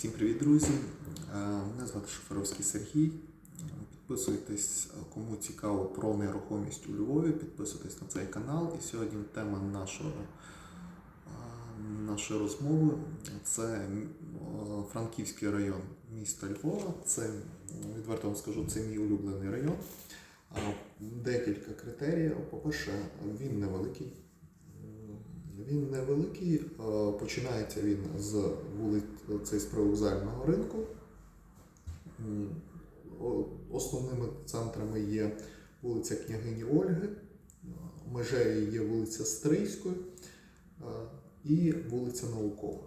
Всім привіт, друзі! Е, Мене звати Шоферовський Сергій. Підписуйтесь, е, кому цікаво про нерухомість у Львові, підписуйтесь на цей канал. І сьогодні тема нашого, е, нашої розмови це Франківський район міста Львова. Це, відверто вам скажу, це мій улюблений район. Декілька критеріїв. По-перше, він невеликий. Він невеликий, е, починається він з вулиць з привокзального ринку. Основними центрами є вулиця Княгині Ольги, е, межею є вулиця Стрийської е, і вулиця Наукова.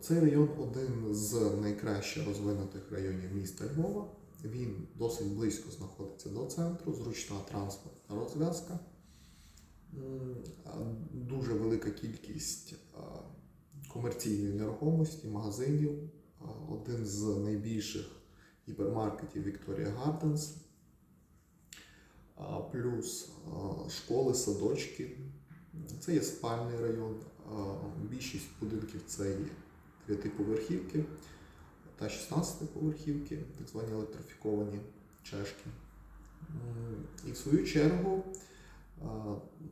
Цей район один з найкраще розвинутих районів міста Львова. Він досить близько знаходиться до центру, зручна транспортна розв'язка. А, Дуже велика кількість комерційної нерухомості, магазинів. Один з найбільших гіпермаркетів Gardens. А, Плюс школи, садочки. Це є спальний район. Більшість будинків це є дев'ятиповерхівки та 16-поверхівки, так звані електрифіковані чешки. І в свою чергу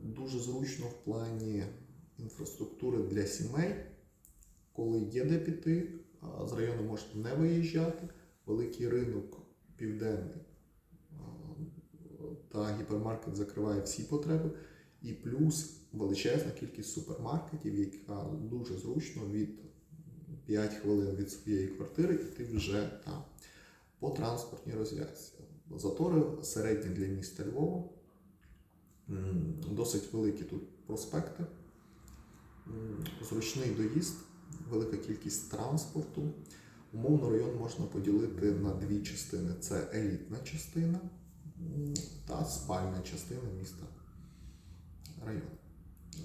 дуже зручно в плані інфраструктури для сімей, коли є де піти, з району можна не виїжджати, великий ринок південний та гіпермаркет закриває всі потреби, і плюс величезна кількість супермаркетів, яка дуже зручно від 5 хвилин від своєї квартири, і ти вже там по транспортній розв'язці. Затори середні для міста Львова. Досить великі тут проспекти, зручний доїзд, велика кількість транспорту. Умовно район можна поділити на дві частини: це елітна частина та спальна частина міста району.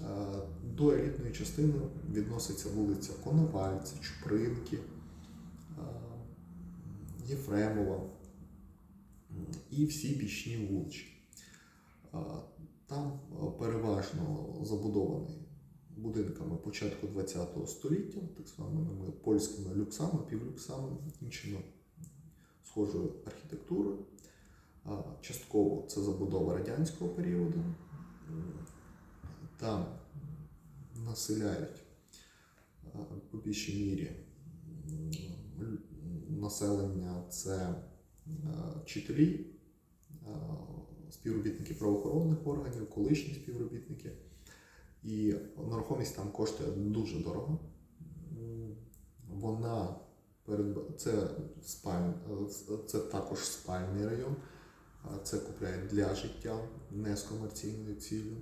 Е, До елітної частини відноситься вулиця Коновальця, Чупринки, е, Єфремова і всі бічні вулички. Там е, переважно забудований будинками початку ХХ століття, так званими польськими люксами, півлюксами, іншими схожою архітектурою. Частково це забудова радянського періоду. Там населяють по більшій мірі населення це е, вчителі, співробітники правоохоронних органів, колишні співробітники. І нерухомість там коштує дуже дорого. Вона передба- це спаль... е, це також спальний район. Це купляють для життя, не з комерційною ціллю.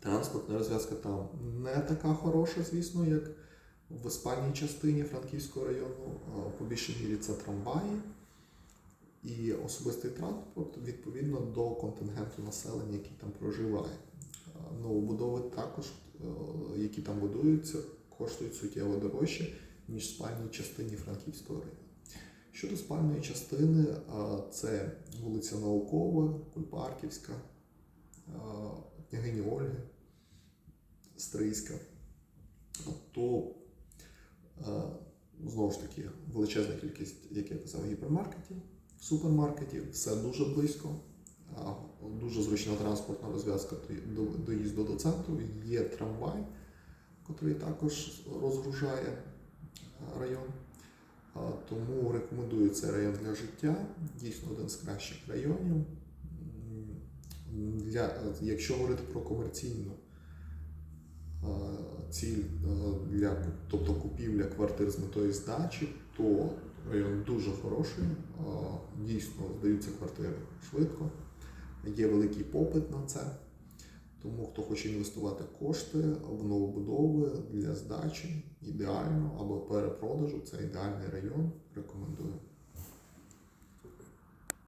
Транспортна розв'язка там не така хороша, звісно, як в спальній частині Франківського району. По більшій мірі це трамваї і особистий транспорт відповідно до контингенту населення, який там проживає. Новобудови також, е, які там будуються, коштують суттєво дорожче, ніж в спальній частині Франківського району. Щодо спальної частини, це вулиця Наукова, Кульпарківська, княгині Ольги, Стрийська, то е, знову ж таки величезна кількість, як я казав, гіпермаркетів, супермаркетів, все дуже близько, дуже зручна транспортна розв'язка до- до- доїзду до центру. Є трамвай, який також розгружає район. Тому рекомендую цей район для життя. Дійсно один з кращих районів. Для, якщо говорити про комерційну ціль для тобто купівля квартир з метою здачі, то район дуже хороший. Дійсно здаються квартири швидко. Є великий попит на це. Тому хто хоче інвестувати кошти в новобудови для здачі, ідеально або перепродажу, це ідеальний район. Рекомендую.